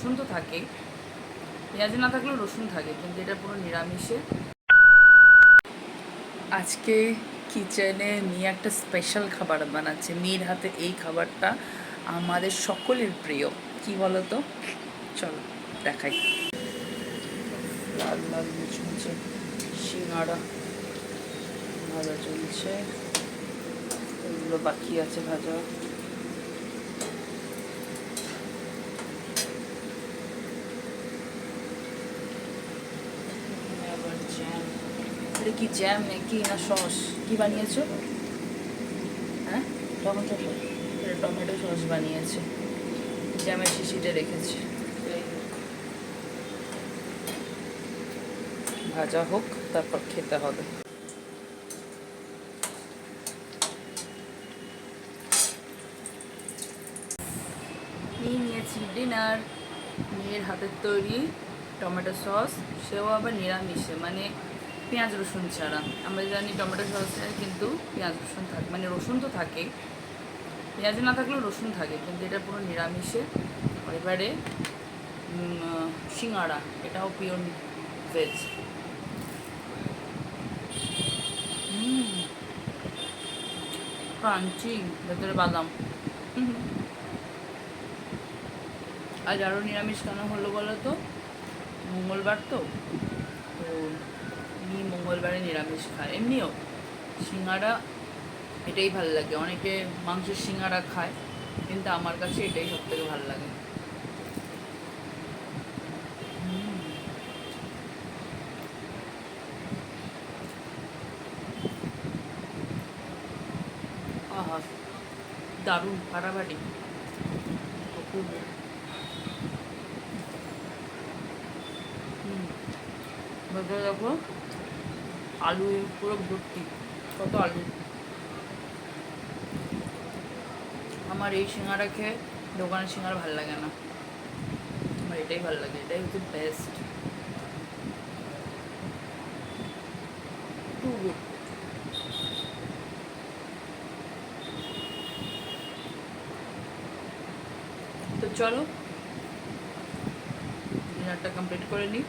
রসুন তো থাকে পেঁয়াজ না থাকলেও রসুন থাকে, কিন্তু এটা পুরো নিরামিষে। আজকে কিচেনে মেয়ে একটা স্পেশাল খাবার বানাচ্ছে, মেয়ের হাতে এই খাবারটা আমাদের সকলের প্রিয়। কি বলো তো চলো, দেখাই। লাল লাল মুচমুচে সিঙ্গাড়া। ভাজা চলছে। এগুলো বাকি আছে ভাজা আবার জ্যাম এটা কি জ্যাম নাকি না সস কি বানিয়েছো? হ্যাঁ? টমেটো সস টমেটো সস বানিয়েছে। জ্যামের শিশিটা রেখেছে। ভাজা হোক, তারপর খেতে হবে। নিয়ে নিয়েছি ডিনার মেয়ের হাতের তৈরি টমেটো সস সেও আবার নিরামিষে মানে পেঁয়াজ, রসুন ছাড়া। আমরা জানি টমেটো সসে কিন্তু পেঁয়াজ, রসুন থাকে মানে রসুন তো থাকে। পেঁয়াজ না থাকলেও রসুন থাকে, কিন্তু এটা পুরো নিরামিষে। এবারে সিঙ্গাড়া, এটাও পিওর ভেজ ক্রাঞ্চি ভেতরে বাদাম। আজ আরও নিরামিষ কেন হলো বলো তো? মঙ্গলবার তো? মঙ্গলবারে নিরামিষ খায়। এমনিও সিঙ্গারা এটাই ভালো লাগে। অনেকে মাংসের সিঙ্গারা খায়, কিন্তু আমার কাছে এটাই সব থেকে ভালো লাগে। দারুণ ফাটাফাটি অপূর্ব দেখো আলু পুরো ভর্তি, কত আলু? আমার এই সিঙ্গারা খেয়ে দোকানের সিঙ্গারা ভালো লাগে না। আমার এটাই ভালো লাগে, এটাই হচ্ছে বেস্ট টু গুড। তো চলো ডিনারটা কমপ্লিট করে নিই,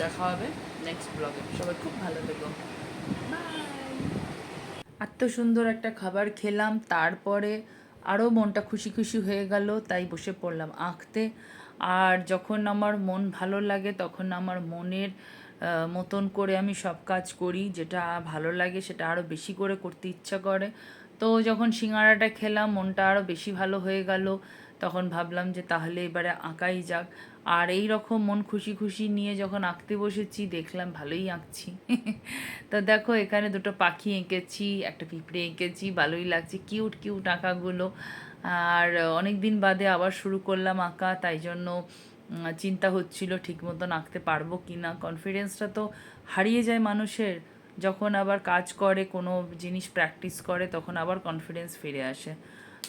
দেখা হবে নেক্সট ব্লগে সবাই খুব ভালো থেকো। এত সুন্দর একটা খাবার খেলাম, তারপরে আরও মনটা খুশি খুশি হয়ে গেল, তাই বসে পড়লাম আঁকতে। আর যখন আমার মন ভালো লাগে, তখন আমার মনের মতন করে আমি সব কাজ করি, যেটা ভালো লাগে সেটা আরও বেশি করে করতে ইচ্ছা করে। তো যখন সিঙ্গারাটা খেলাম, মনটা আরও বেশি ভালো হয়ে গেল তখন ভাবলাম যে তাহলে এবারে আঁকাই যাক। আর এই রকম মন খুশি খুশি নিয়ে যখন আঁকতে বসেছি, দেখলাম ভালোই আঁকছি। তো দেখো, এখানে দুটো পাখি এঁকেছি, একটা পিঁপড়ে এঁকেছি, ভালোই লাগছে। কিউট কিউট আঁকাগুলো। আর অনেক দিন বাদে আবার শুরু করলাম আঁকা, তাই জন্য চিন্তা হচ্ছিল ঠিক মতন আঁকতে পারব কি না। কনফিডেন্সটা তো হারিয়ে যায় মানুষের। যখন আবার কাজ করে, কোনো জিনিস প্র্যাকটিস করে, তখন আবার কনফিডেন্স ফিরে আসে।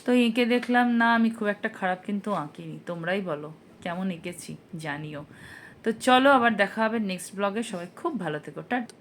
তো এঁকে দেখলাম, না, আমি খুব একটা খারাপ কিন্তু আঁকিনি। তোমরাই বলো, কেমন এঁকেছি জানিও। তো চলো আবার দেখা হবে নেক্সট ব্লগে। সবাই খুব ভালো থেকো। টাটা।